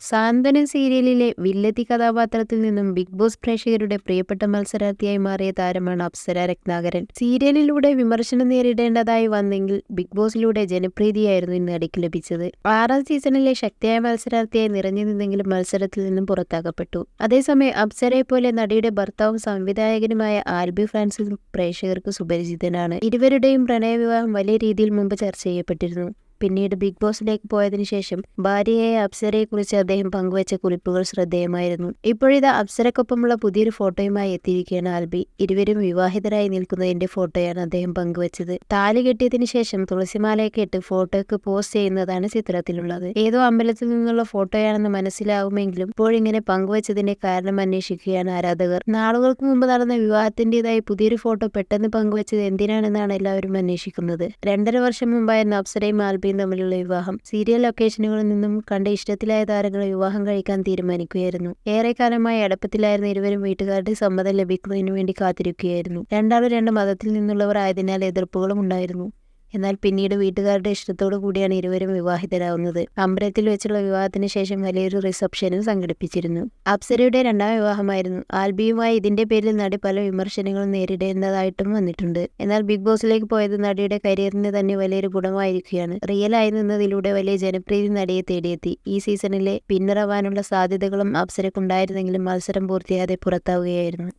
സാന്ത്വനം സീരിയലിലെ വില്ലത്തി കഥാപാത്രത്തിൽ നിന്നും big boss പ്രേക്ഷകരുടെ പ്രിയപ്പെട്ട മത്സരാർത്ഥിയായി മാറിയ താരമാണ് അപ്സര രത്നാകരൻ. സീരിയലിലൂടെ വിമർശനം നേരിടേണ്ടതായി വന്നെങ്കിൽ ബിഗ് ബോസിലൂടെ ജനപ്രീതിയായിരുന്നു ഇന്ന് അടിക്ക് ലഭിച്ചത്. ആറാം സീസണിലെ ശക്തിയായ മത്സരാർത്ഥിയായി നിറഞ്ഞു നിന്നെങ്കിലും മത്സരത്തിൽ നിന്നും പുറത്താക്കപ്പെട്ടു. അതേസമയം അപ്സരയെ പോലെ നടിയുടെ ഭർത്താവും സംവിധായകനുമായ ആൽബി ഫ്രാൻസിസ് പ്രേക്ഷകർക്ക് സുപരിചിതനാണ്. ഇരുവരുടെയും പ്രണയവിവാഹം വലിയ രീതിയിൽ മുമ്പ് ചർച്ച ചെയ്യപ്പെട്ടിരുന്നു. പിന്നീട് ബിഗ് ബോസിലേക്ക് പോയതിനു ശേഷം ഭാര്യയായ അപ്സരയെക്കുറിച്ച് അദ്ദേഹം പങ്കുവച്ച കുറിപ്പുകൾ ശ്രദ്ധേയമായിരുന്നു. ഇപ്പോഴിതാ അപ്സരക്കൊപ്പമുള്ള പുതിയൊരു ഫോട്ടോയുമായി എത്തിയിരിക്കുകയാണ് ആൽബി. ഇരുവരും വിവാഹിതരായി നിൽക്കുന്നതിന്റെ ഫോട്ടോയാണ് അദ്ദേഹം പങ്കുവച്ചത്. താലി കെട്ടിയതിനു ശേഷം തുളസിമാലയൊക്കെ ഇട്ട് ഫോട്ടോയ്ക്ക് പോസ്റ്റ് ചെയ്യുന്നതാണ് ചിത്രത്തിലുള്ളത്. ഏതോ അമ്പലത്തിൽ നിന്നുള്ള ഫോട്ടോയാണെന്ന് മനസ്സിലാവുമെങ്കിലും ഇപ്പോഴിങ്ങനെ പങ്കുവച്ചതിന്റെ കാരണം അന്വേഷിക്കുകയാണ് ആരാധകർ. നാളുകൾക്ക് മുമ്പ് നടന്ന വിവാഹത്തിന്റേതായി പുതിയൊരു ഫോട്ടോ പെട്ടെന്ന് പങ്കുവച്ചത് എന്തിനാണെന്നാണ് എല്ലാവരും അന്വേഷിക്കുന്നത്. രണ്ടര വർഷം മുമ്പായിരുന്നു അപ്സരയും ആൽബിയും തമ്മിലുള്ള വിവാഹം സീരിയൽ ലൊക്കേഷനുകളിൽ നിന്നും കണ്ട ഇഷ്ടത്തിലായ താരങ്ങളെ വിവാഹം കഴിക്കാൻ തീരുമാനിക്കുകയായിരുന്നു. ഏറെക്കാലമായി അടുപ്പത്തിലായിരുന്ന ഇരുവരും വീട്ടുകാരുടെ സമ്മതം ലഭിക്കുന്നതിനു വേണ്ടി കാത്തിരിക്കുകയായിരുന്നു. രണ്ടാളും രണ്ട് മതത്തിൽ നിന്നുള്ളവർ ആയതിനാൽ എതിർപ്പുകളും ഉണ്ടായിരുന്നു. എന്നാൽ പിന്നീട് വീട്ടുകാരുടെ ഇഷ്ടത്തോടു കൂടിയാണ് ഇരുവരും വിവാഹിതരാകുന്നത് അമ്പലത്തിൽ വെച്ചുള്ള വിവാഹത്തിന് ശേഷം വലിയൊരു റിസപ്ഷനും സംഘടിപ്പിച്ചിരുന്നു. അപ്സരയുടെ രണ്ടാം വിവാഹമായിരുന്നു. ആൽബിയുമായി ഇതിന്റെ പേരിൽ നടി പല വിമർശനങ്ങളും നേരിടേണ്ടതായിട്ടും വന്നിട്ടുണ്ട്. എന്നാൽ ബിഗ് ബോസിലേക്ക് പോയത് നടിയുടെ കരിയറിന് തന്നെ വലിയൊരു ഗുണമായിരിക്കുകയാണ്. റിയൽ ആയി നിന്നതിലൂടെ വലിയ ജനപ്രീതി നടിയെ തേടിയെത്തി. ഈ സീസണിലെ പിന്നറാവാനുള്ള സാധ്യതകളും അപ്സരക്കുണ്ടായിരുന്നെങ്കിലും മത്സരം പൂർത്തിയാതെ പുറത്താവുകയായിരുന്നു.